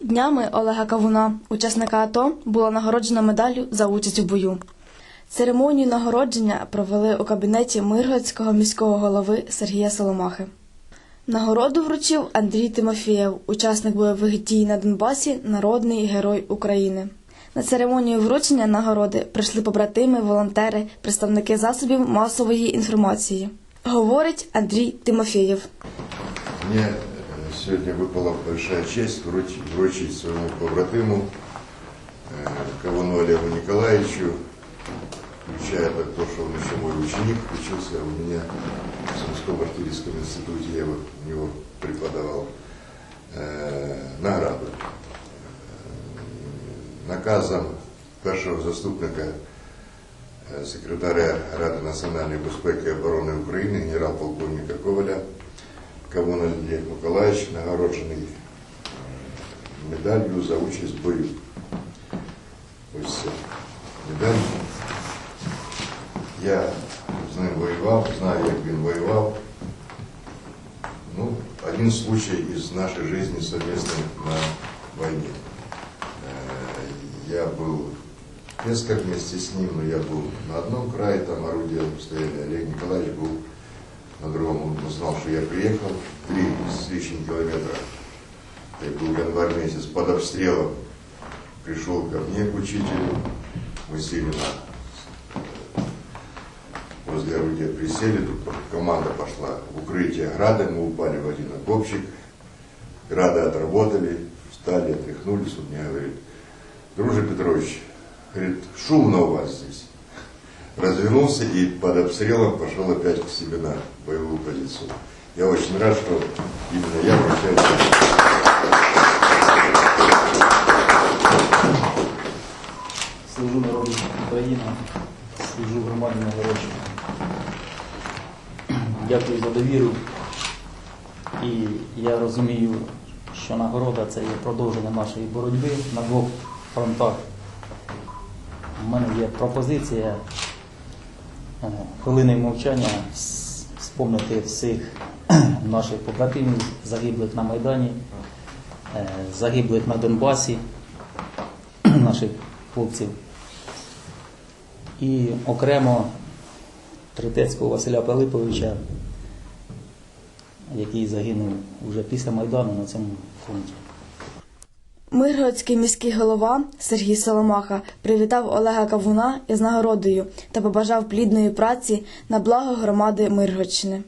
Днями Олега Кавуна, учасника АТО, було нагороджено медаллю за участь у бою. Церемонію нагородження провели у кабінеті Миргородського міського голови Сергія Соломахи. Нагороду вручив Андрій Тимофєєв, учасник бойових дій на Донбасі, народний герой України. На церемонію вручення нагороди прийшли побратими, волонтери, представники засобів масової інформації. Говорить Андрій Тимофєєв. Мне э, сегодня выпала большая честь вручить, вручить своему побратиму, э, Кавуну Олегу Николаевичу, включая так то, что он еще мой ученик, учился у меня в Сумском артиллерийском институте, я его- у него преподавал, э, награду. Э, Наказом першого заступника е, секретаря Ради національної безпеки і оборони України генерал-полковника Коваля Кавун Олег Миколаївич нагороджений е, медаллю за участь в бою. Ось це медаль. Я з ним воював, знаю, як він воював. Ну, один случай из нашей жизни совместной на войне. Э, Я был несколько вместе с ним, но я был на одном крае, там орудия стояли, Олег Николаевич был на другом. Он узнал, что я приехал, три с лишним километра. Я был январь месяц под обстрелом. Пришел ко мне к учителю, мы сели на возле орудия присели, тут команда пошла в укрытие града, мы упали в один окопчик, грады отработали, встали, отряхнулись, он мне говорит, друже Петрович, говорит, шумно у вас здесь. Развернулся и под обстрелом пошел опять к себе на боевую позицию. Я очень рад, что именно я вручаю Служу народу України, служу громаді Новгородщини. Дякую за довіру. І я розумію, що нагорода це є продовження нашої боротьби на двох фронтах. У мене є пропозиція хвилини мовчання с- вспомнити всіх наших побратимів, загиблих на Майдані, е, загиблих на Донбасі, наших хлопців. І окремо Третецького Василя Пилиповича, який загинув уже після Майдану на цьому фронті. Миргородський міський голова Сергій Соломаха привітав Олега Кавуна із нагородою та побажав плідної праці на благо громади Миргородщини.